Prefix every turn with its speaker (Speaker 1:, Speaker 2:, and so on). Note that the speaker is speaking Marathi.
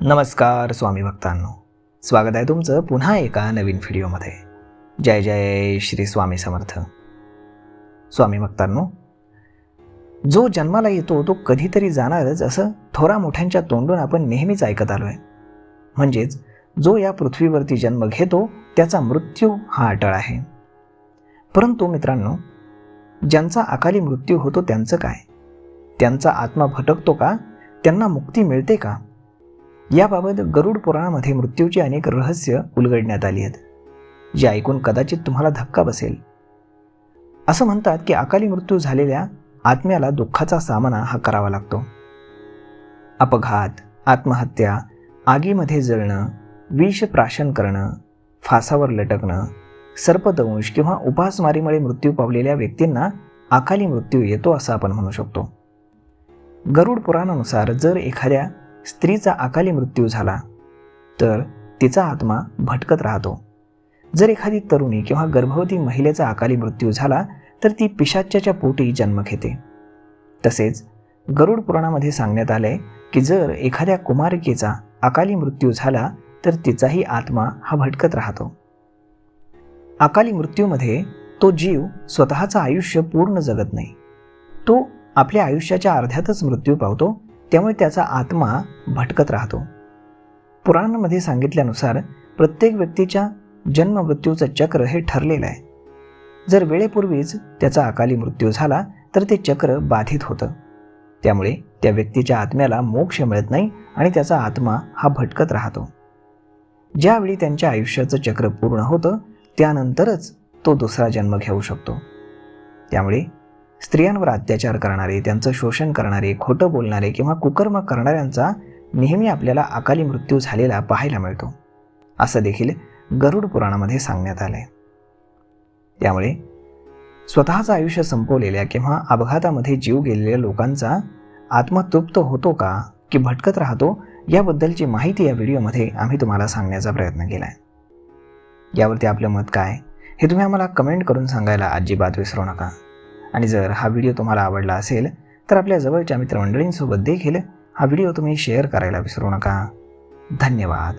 Speaker 1: नमस्कार स्वामी भक्तांनो. स्वागत आहे तुमचं पुन्हा एका नवीन व्हिडिओमध्ये. जय जय श्री स्वामी समर्थ. स्वामी भक्तांनो जो जन्माला येतो तो कधीतरी जाणारच असं थोरा मोठ्यांच्या तोंडून आपण नेहमीच ऐकत आलो आहे म्हणजेच जो या पृथ्वीवरती जन्म घेतो त्याचा मृत्यू हा अटळ आहे. परंतु मित्रांनो ज्यांचा अकाली मृत्यू होतो त्यांचं काय? त्यांचा आत्मा भटकतो का? त्यांना मुक्ती मिळते का? याबाबत गरुड पुराणामध्ये मृत्यूची अनेक रहस्य उलगडण्यात आली आहेत जे ऐकून कदाचित तुम्हाला धक्का बसेल. असं म्हणतात की अकाली मृत्यू झालेल्या आत्म्याला दुःखाचा सामना हा करावा लागतो. अपघात आत्महत्या आगीमध्ये जळणं विष प्राशन करणं फासावर लटकणं सर्पदंश किंवा उपासमारीमुळे मृत्यू पावलेल्या व्यक्तींना अकाली मृत्यू येतो असं आपण म्हणू शकतो. गरुड पुराणानुसार जर एखाद्या स्त्रीचा अकाली मृत्यू झाला तर तिचा आत्मा भटकत राहतो. जर एखादी तरुणी किंवा गर्भवती महिलेचा अकाली मृत्यू झाला तर ती पिशाच्याच्या पोटी जन्म घेते. तसेच गरुड पुराणामध्ये सांगण्यात आलंय की जर एखाद्या कुमारिकेचा अकाली मृत्यू झाला तर तिचाही आत्मा हा भटकत राहतो. अकाली मृत्यूमध्ये तो जीव स्वतःचं आयुष्य पूर्ण जगत नाही. तो आपल्या आयुष्याच्या अर्ध्यातच मृत्यू पावतो त्यामुळे त्याचा आत्मा भटकत राहतो. पुराणांमध्ये सांगितल्यानुसार प्रत्येक व्यक्तीच्या जन्म मृत्यूचं चक्र हे ठरलेलं आहे. जर वेळेपूर्वीच त्याचा अकाली मृत्यू झाला तर ते चक्र बाधित होतं. त्यामुळे त्या व्यक्तीच्या आत्म्याला मोक्ष मिळत नाही आणि त्याचा आत्मा हा भटकत राहतो. ज्यावेळी त्यांच्या आयुष्याचं चक्र पूर्ण होतं त्यानंतरच तो दुसरा जन्म घेऊ शकतो. त्यामुळे स्त्रियांवर अत्याचार करणारे त्यांचं शोषण करणारे खोटं बोलणारे किंवा कुकर्म करणाऱ्यांचा नेहमी आपल्याला अकाली मृत्यू झालेला पाहायला मिळतो. असं देखील गरुड पुराणामध्ये सांगण्यात आलंय. त्यामुळे स्वतःचं आयुष्य संपवलेल्या किंवा अपघातामध्ये जीव गेलेल्या लोकांचा आत्मा तृप्त होतो का की भटकत राहतो याबद्दलची माहिती या व्हिडिओमध्ये आम्ही तुम्हाला सांगण्याचा प्रयत्न केला आहे यावरती आपलं मत काय हे तुम्ही आम्हाला कमेंट करून सांगायला अजिबात विसरू नका. आणि जर हा व्हिडिओ तुम्हाला आवडला असेल तर आपल्या जवळच्या मित्रमंडळींसोबत देखील हा व्हिडिओ तुम्ही शेअर करायला विसरू नका. धन्यवाद.